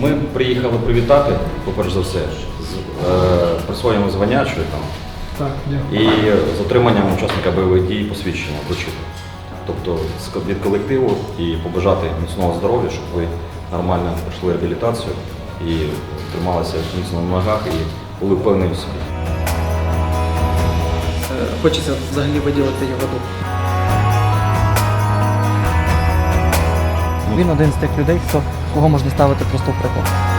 Ми приїхали привітати, по-перше за все, з е, присвоєнням звання чи там Так, дякую. і з отриманням учасника бойових дій посвідчення вручити. Тобто з- від колективу і побажати міцного здоров'я, щоб ви нормально пройшли реабілітацію і трималися міцно на ногах і були впевнені в собі. Е, Хочеться взагалі виділити його дух. Він один з тих людей, хто кого можна ставити просто в приклад.